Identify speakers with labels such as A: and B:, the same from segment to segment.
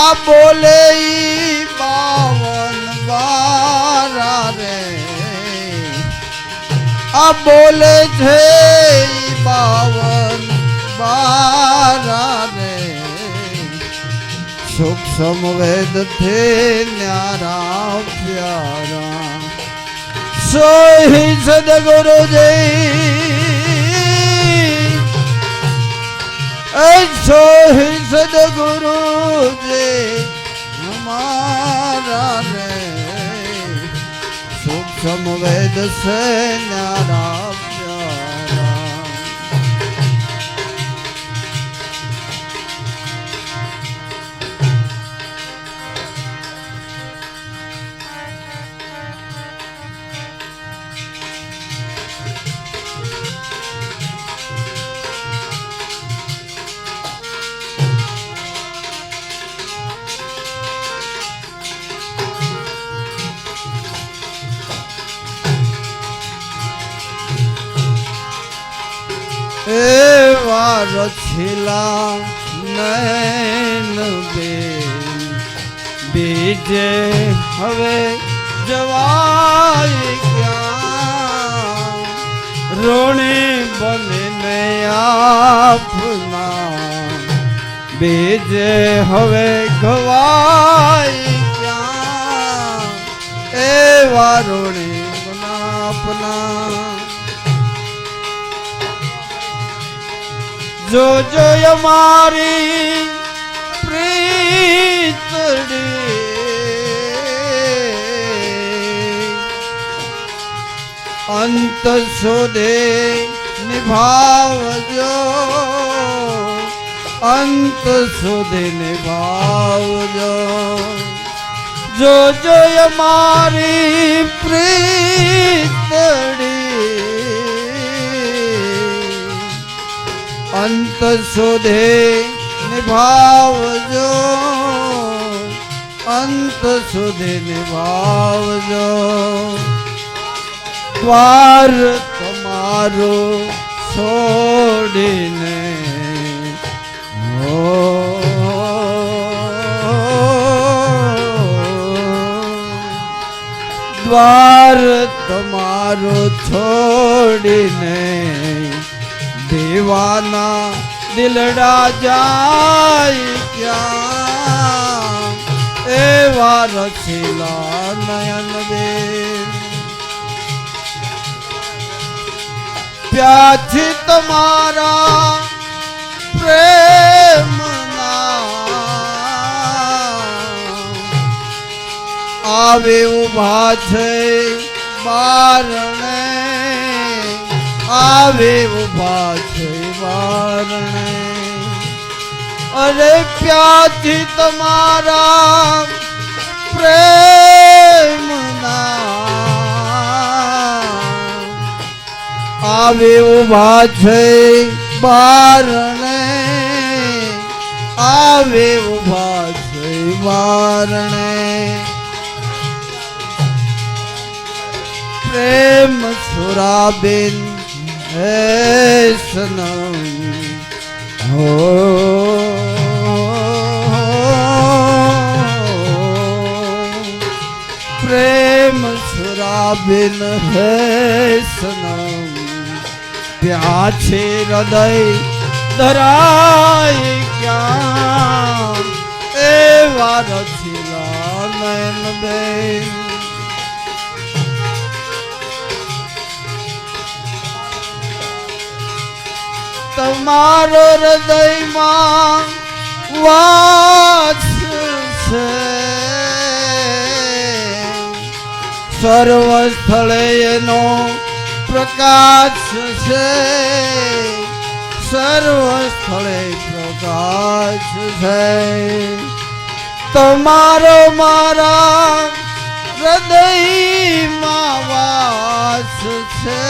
A: આ બોલે બાવન બારા રે. આ બોલે છે બાવન બારા રે. સુખ સમવેદ થે ન્યારા પ્યારા. સોહી સદગુરુ જય સોહી સદગુરુ જય હમારા રે. સુખ સમવેદ સે ન્યારા પ્યારા રછીલા નૈન બેન. બીજે હવે જવાય ક્યાં? રોણે બને આપના બીજે હવે ગવાય ક્યાં? એવા રોણે આપના જો જો અમારી પ્રીતડી અંત શોધે નિભાવજો. અંત શોધે નિભાવજો. જોજો અમારી પ્રીતડી અંત સુધી નિભાવજો અંત સુધી નિભાવજો. દ્વાર તમારો છોડીને દ્વાર તમારો છોડીને દેવાના દિલડા જાય ક્યાં? એવા રચીલા નયન દે. પ્યાથી તમારા પ્રેમ આવે ઊભા છે બારણે. આવે ઊભા છે બારણે. અરે પ્યાથી તમારા પ્રેમના? આવે ઊભા છે બારણે, આવે ઊભા છે બારણે. પ્રેમ સુરાબેન હે સનમ, હો સુરાબેન હે સનમ પ્યા છે હૃદય ધરાય ક્યાં એવા રચીલા નયન બેન તમારો હૃદયમાં વાસ સર્વ સ્થળે એનો પ્રકાશ છે. સર્વ સ્થળે પ્રકાશ છે. તમારો મારા હૃદયમાં વાસ છે.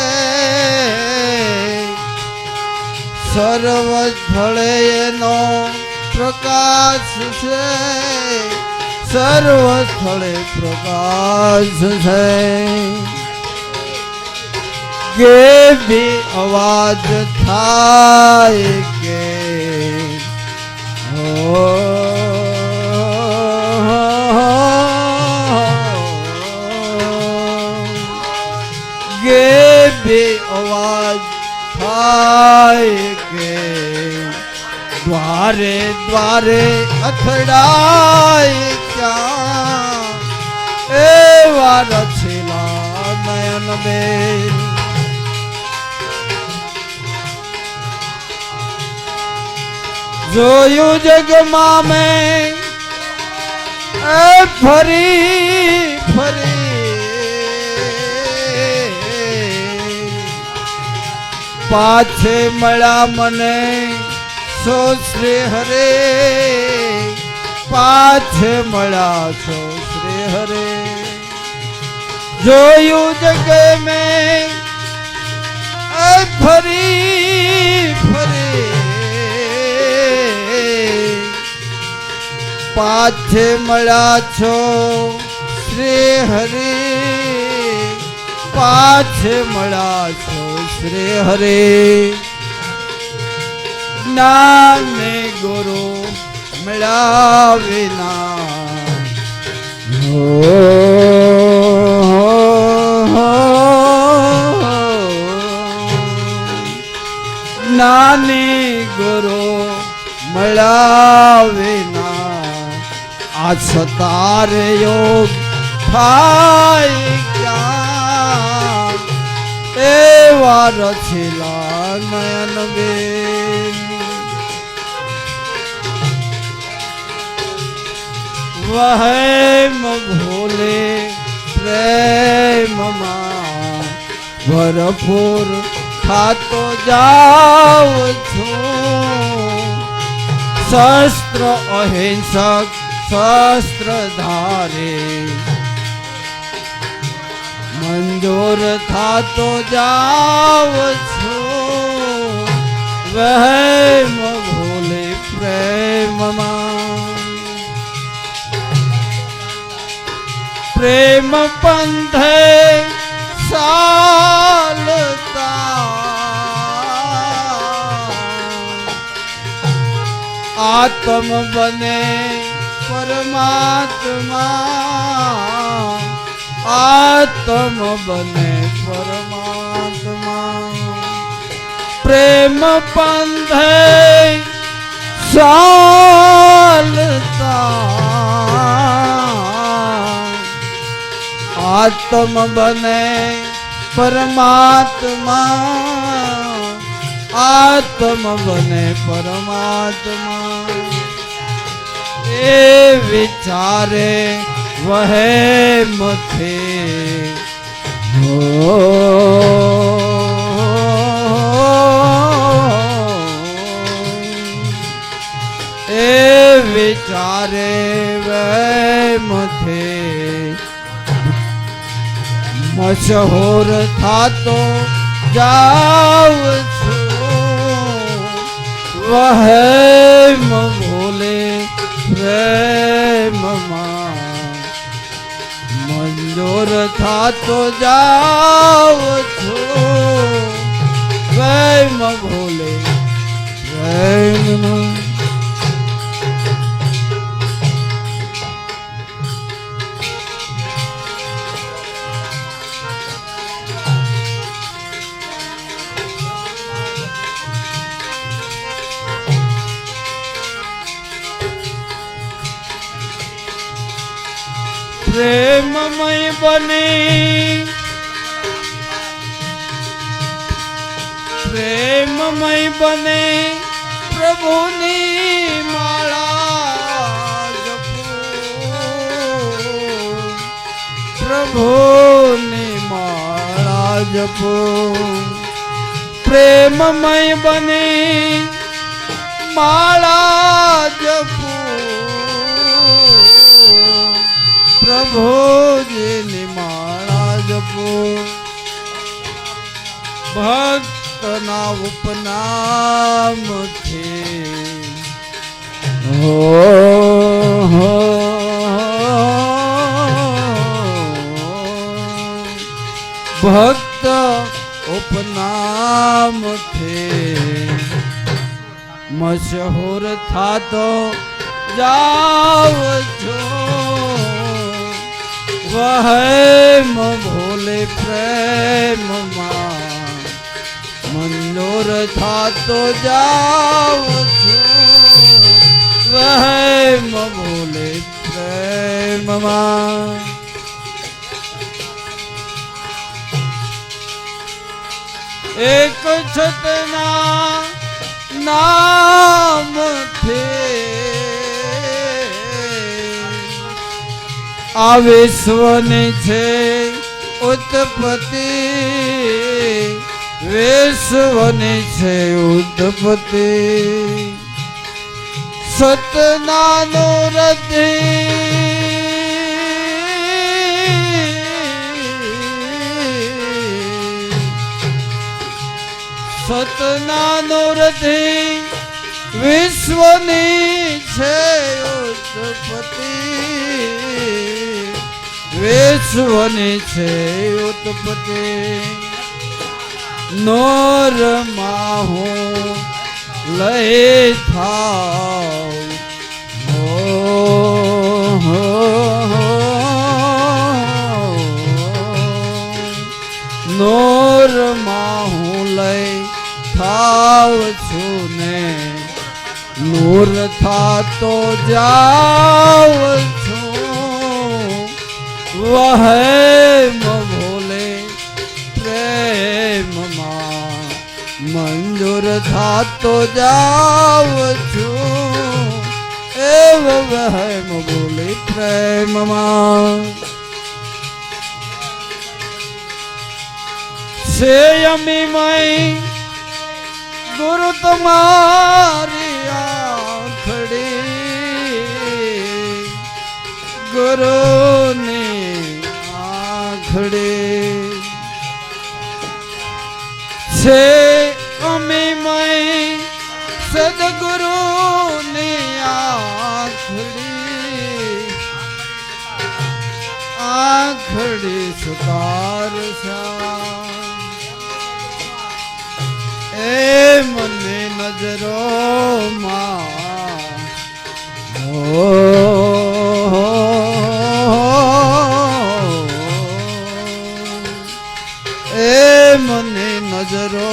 A: સર્વ સ્થળે એનો પ્રકાશ છે. सर्वस्थले प्रकाश है। के भी आवाज़ था के ओ आवाज़ था के द्वारे द्वारे अथड़ाए એવા રચેલા નયન બેન જોયું જગમાં મેં ફરી ફરી. પાછે મળ્યા મને સો શ્રી હરે, પાછે મળ્યા છો શ્રી હરે. જોયું જગ મેં. ફરી ફરી. પાછે મળ્યા છો, શ્રી હરે. પાછે મળ્યા છો, શ્રી હરે. જ્ઞાને ગુરુ મળ્યા વિના આ સતારે યોગ થાય ક્યાં? એવા રચેલા નયન બેન. વહેમ ભોલે પ્રેમમાં ભરપૂર ખાતો જાઉં છું. શસ્ત્ર અહિંસક શસ્ત્ર ધારે મંજૂર થાતો જાવ છો વહેમ ભોલે પ્રેમમાં પ્રેમ પંથે ચાલતા આત્મ બને પરમાત્મા આત્મ બને પરમાત્મા. પ્રેમ પંથે ચાલતા. આત્મ બને પરમાત્મા આત્મ બને પરમાત્મા. એ વિચારે વહે મથે. એ વિચારે વહે મથે. મશહૂર થાતો જાવ છું. વહેમ થાતો જાવ છો. પ્રેમ ભોલે પ્રેમમાં પ્રેમમય બને. પ્રેમમય બને. પ્રભુની માળા પ્રભુની માળા જપો. પ્રેમમય બને. માળા જપો. પ્રભુજીની માળા જપો. ભક્તના ઉપનામથી હો હો ભક્ત ઉપનામથી મશહૂર થાતો જાવ છો. વહેમ ભોલે પ્રેમમાં મંદોર થાતો જાવ છું. પ્રેમ બોલે પ્રેમમાં એક છતના નામ આ વિશ્વની છે ઉત્પત્તિ. વિશ્વની છે ઉત્પત્તિ. સતનાનો રથી સતનાનો રથી વિશ્વની છે ઉત્પત્તિ. વિશ્વની છે ઉત્પત્તિ. નોર માહો લઈ થાવ. નોર માહો લય થાવ છું ને. નૂર થાતો છું વહેમ ભોલે પ્રેમમાં મંજૂર થાતો જાવ છું એવ વહેમ ભોલે પ્રેમમાં અમી મય ગુરુ તમારી આખડી ગુરુની છે અમીમય સદગુરુની આખડી આખડી સુતાર એ મને નજરો એ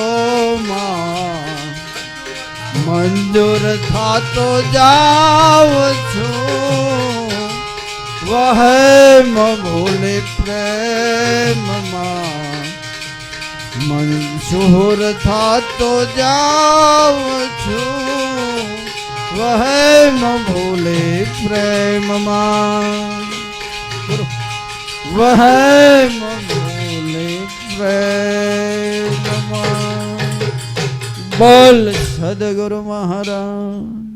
A: નજરોમાં મંજૂર થતો જાવ છું. વહેમ ભૂલે પ્રેમમાં મંજૂર થતો જાવ છું. વહેમ ભૂલે પ્રેમમાં વહેમ ભૂલે પ્રેમમાં બોલ સદગુરુ મહારાજ.